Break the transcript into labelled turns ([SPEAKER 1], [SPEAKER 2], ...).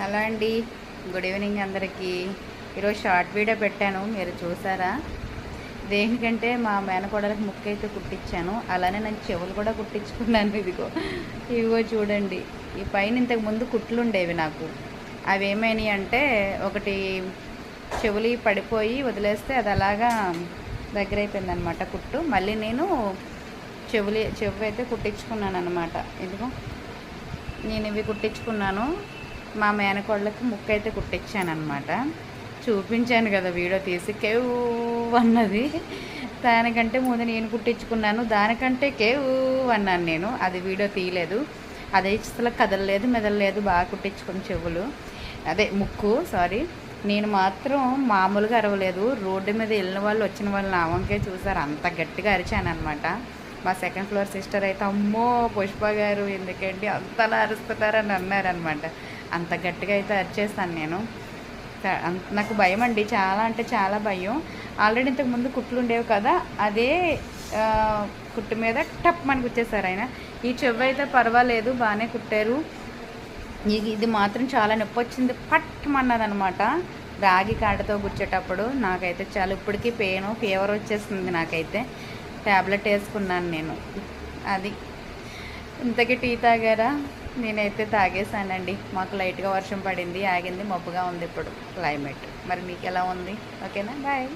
[SPEAKER 1] Hello అండి. Good evening అందరికీ. ఈరోజు షార్ట్ వీడియో పెట్టాను. మీరు చూసారా? దేనికంటే మా మేనకోడలకు ముక్క అయితే కుట్టించాను. అలానే నేను చెవులు కూడా కుట్టించుకున్నాను. ఇదిగో ఇవిగో చూడండి. ఈ పైన ఇంతకు ముందు కుట్లు ఉండేవి నాకు. అవి ఏమైనాయి అంటే ఒకటి చెవులు పడిపోయి వదిలేస్తే అది అలాగా దగ్గర అయిపోయింది అనమాట కుట్టు. మళ్ళీ నేను చెవులు చెవు అయితే కుట్టించుకున్నాను అనమాట ఇదిగో నేను ఇవి కుట్టించుకున్నాను. మా మేనకోళ్ళకి ముక్క అయితే కుట్టించాను అనమాట చూపించాను కదా వీడియో తీసి కేవ్ అన్నది. దానికంటే ముందు నేను కుట్టించుకున్నాను దానికంటే కేవ్ అన్నాను నేను. అది వీడియో తీయలేదు. అదే అసలు కదలలేదు మెదలలేదు బాగా కుట్టించుకుని చెవులు. అదే ముక్కు సారీ. నేను మాత్రం మామూలుగా అరవలేదు. రోడ్డు మీద వెళ్ళిన వాళ్ళు వచ్చిన వాళ్ళు నా వంకే చూసారు. అంత గట్టిగా అరిచాను అనమాట మా సెకండ్ ఫ్లోర్ సిస్టర్ అయితే అమ్మో పుష్ప గారు ఎందుకండి అంతలా అరుస్తున్నారని అన్నారనమాట అంత గట్టిగా అయితే అరిచేస్తాను నేను. నాకు భయం అండి. చాలా అంటే చాలా భయం. ఆల్రెడీ ఇంతకు ముందు కుట్లు ఉండేవి కదా అదే కుట్టు మీద టప్ మనకు వచ్చేసారు ఆయన. ఈ చెవి అయితే పర్వాలేదు బాగానే కుట్టారు. ఇది మాత్రం చాలా నొప్పి వచ్చింది. పట్టమన్నదనమాట. రాగి కాడతో గుచ్చేటప్పుడు నాకైతే చాలా ఇప్పటికీ పెయిన్ ఫీవర్ వచ్చేస్తుంది నాకైతే. ట్యాబ్లెట్ వేసుకున్నాను నేను. అది. ఇంతకీ టీ తాగారా? నేనైతే తాగేసానండి మాకు లైట్గా వర్షం పడింది ఆగింది మబ్బుగా ఉంది ఇప్పుడు క్లైమేట్. మరి మీకు ఎలా ఉంది? ఓకేనా? బాయ్.